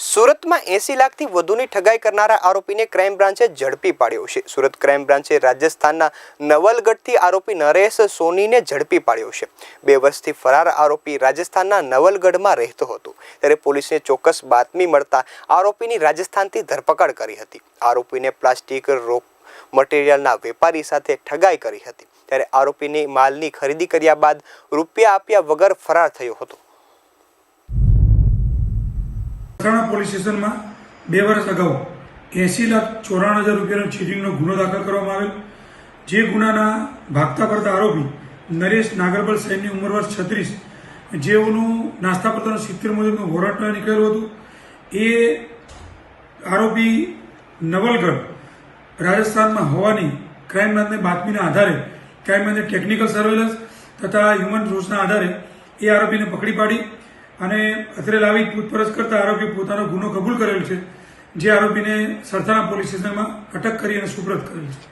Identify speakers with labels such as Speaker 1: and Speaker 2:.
Speaker 1: સુરતમાં એસી લાખથી વધુની ઠગાઈ કરનારા આરોપીને ક્રાઇમ બ્રાન્ચે ઝડપી પાડ્યો છે. સુરત ક્રાઇમ બ્રાન્ચે રાજસ્થાનના નવલગઢથી આરોપી નરેશ સોનીને ઝડપી પાડ્યો છે. બે વર્ષથી ફરાર આરોપી રાજસ્થાનના નવલગઢમાં રહેતો હતો. ત્યારે પોલીસને ચોક્કસ બાતમી મળતા આરોપીની રાજસ્થાનથી ધરપકડ કરી હતી. આરોપીને પ્લાસ્ટિક રોક મટીરિયલના વેપારી સાથે ઠગાઈ કરી હતી. ત્યારે આરોપીની માલની ખરીદી કર્યા બાદ રૂપિયા આપ્યા વગર ફરાર થયો હતો.
Speaker 2: મહેસાણા પોલીસ સ્ટેશનમાં બે વર્ષ અગાઉ એંસી લાખ ચોરાણું હજાર રૂપિયાનો ચીટિંગનો ગુનો દાખલ કરવામાં આવેલ. જે ગુનાના ભાગતા પડતા આરોપી નરેશ નાગરબલ સાહેબની ઉંમર વર્ષ છત્રીસ, જેઓનું નાસ્તા પડતાનો સિત્તેર મુજબનું વોરંટ નીકળેલું હતું. એ આરોપી નવલગઢ, રાજસ્થાનમાં હોવાની ક્રાઇમ બ્રાન્ચની બાતમીના આધારે ક્રાઇમ બ્રાન્ચે ટેકનિકલ સર્વેલન્સ તથા હ્યુમન સોર્સના આધારે એ આરોપીને પકડી પાડી. અને અત્રે લાવી પૂછપરછ કરતા આરોપી પોતાનો ગુનો કબૂલ કરેલ છે, જે આરોપીને સરથાણા પોલીસ સ્ટેશનમાં અટક કરી અને સુપ્રત કરેલ છે.